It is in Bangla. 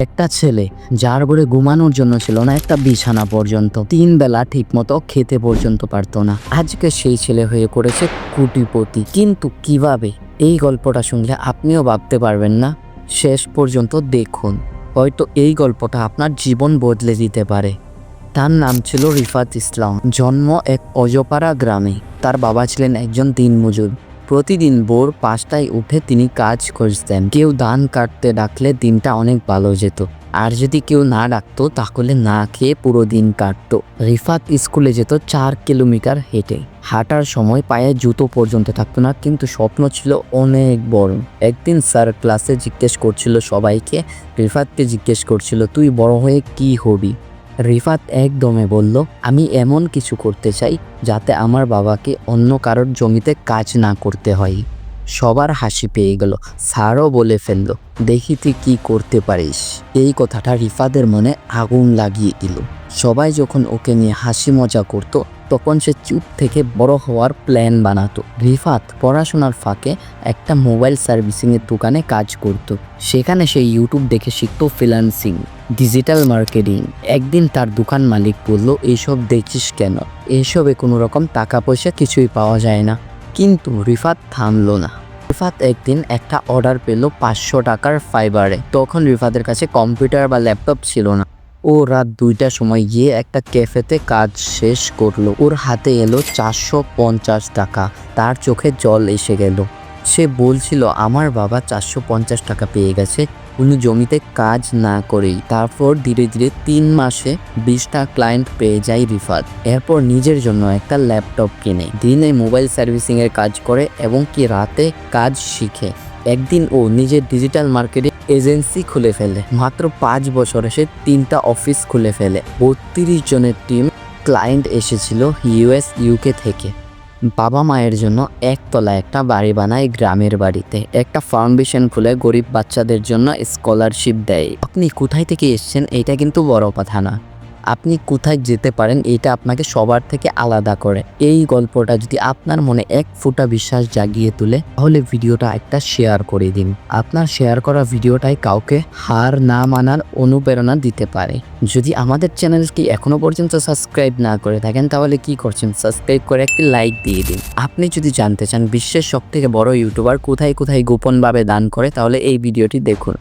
একটা ছেলে যার ঘরে ঘুমানোর জন্য ছিল না একটা বিছানা পর্যন্ত। তিন বেলা ঠিক মতো খেতে পর্যন্ত পারতো না। আজকে সেই ছেলে হয়ে করেছে কুটিপতি। কিন্তু কীভাবে? এই গল্পটা শুনলে আপনিও ভাবতে পারবেন না। শেষ পর্যন্ত দেখুন। হয়তো এই গল্পটা আপনার জীবন বদলে দিতে পারে। তার নাম ছিল রিফাত ইসলাম। জন্ম এক অজপাড়া গ্রামে। তার বাবা ছিলেন একজন দিনমজুর। প্রতিদিন ভোর পাঁচটায় উঠে তিনি কাজ করতেন কেউ ধান কাটতে ডাকলে দিনটা অনেক ভালো যেত। আর যদি কেউ না ডাকতো, তাহলে না খেয়ে পুরো দিন কাটতো। রিফাত স্কুলে যেত চার কিলোমিটার হেঁটে। হাঁটার সময় পায়ে জুতো পর্যন্ত থাকতো না, কিন্তু স্বপ্ন ছিল অনেক বড়। একদিন স্যার ক্লাসে জিজ্ঞেস করছিল সবাইকে, রিফাতকে জিজ্ঞেস করছিল, তুই বড় হয়ে কি হবি? রিফাত একদমে বলল, আমি এমন কিছু করতে চাই যাতে আমার বাবাকে অন্য কারোর জমিতে কাজ না করতে হয়। সবার হাসি পেয়ে গেল। স্যারও বলে ফেলল, দেখি তুই কী করতে পারিস। এই কথাটা রিফাদের মনে আগুন লাগিয়ে দিল। সবাই যখন ওকে নিয়ে হাসি মজা করত, তখন সে চুপ থেকে বড় হওয়ার প্ল্যান বানাতো। রিফাত পড়াশোনার ফাঁকে একটা মোবাইল সার্ভিসিংয়ের দোকানে কাজ করত। সেখানে সে ইউটিউব দেখে শিখতো ফ্রিল্যান্সিং ডিজিটাল মার্কেটিং একদিন তার দোকান মালিক বলল, এইসব দেখছিস কেন? এইসবে কোনো রকম টাকা পয়সা কিছুই পাওয়া যায় না। কিন্তু রিফাত থামলো না। রিফাত একদিন একটা অর্ডার পেল পাঁচশো টাকার ফাইবারে। তখন রিফাতের কাছে কম্পিউটার বা ল্যাপটপ ছিল না। ও রাত দুইটার সময় গিয়ে একটা ক্যাফেতে কাজ শেষ করল। ওর হাতে এলো চারশো পঞ্চাশ টাকা। তার চোখে জল এসে গেল। সে বলছিল, আমার বাবা চারশো পঞ্চাশ টাকা পেয়ে গেছে। কোনো জমিতে কাজ না করেই তারপর ধীরে ধীরে তিন মাসে বিশটা ক্লায়েন্ট পেয়ে যায় রিফাত এরপর নিজের জন্য একটা ল্যাপটপ কিনে। দিনে মোবাইল সার্ভিসিংয়ের কাজ করে এবং কি রাতে কাজ শিখে। একদিন ও নিজের ডিজিটাল মার্কেটিং এজেন্সি খুলে ফেলে। মাত্র পাঁচ বছরে সে তিনটা অফিস খুলে ফেলে। বত্রিশ জনের টিম ক্লায়েন্ট এসেছিল ইউএস ইউকে থেকে। বাবা মায়ের জন্য একতলা একটা বাড়ি বানায় গ্রামের বাড়িতে। একটা ফাউন্ডেশন খুলে গরিব বাচ্চাদের জন্য স্কলারশিপ দেয়। আপনি কোথায় থেকে এসছেন? এটা কিন্তু বড় কথা না। আপনি কোথায় যেতে পারেন, এটা আপনাকে সবার থেকে আলাদা করে। এই গল্পটা যদি আপনার মনে এক ফোঁটা বিশ্বাস জাগিয়ে তোলে, তাহলে ভিডিওটা একটা শেয়ার করে দিন। আপনার শেয়ার করা ভিডিওটাই কাউকে হার না মানার অনুপ্রেরণা দিতে পারে। যদি আমাদের চ্যানেলকে এখনও পর্যন্ত সাবস্ক্রাইব না করে থাকেন, তাহলে কি করছেন? সাবস্ক্রাইব করে একটি লাইক দিয়ে দিন। আপনি যদি জানতে চান বিশ্বের সব থেকে বড় ইউটিউবার কোথায় কোথায় গোপনভাবে দান করে, তাহলে এই ভিডিওটি দেখুন।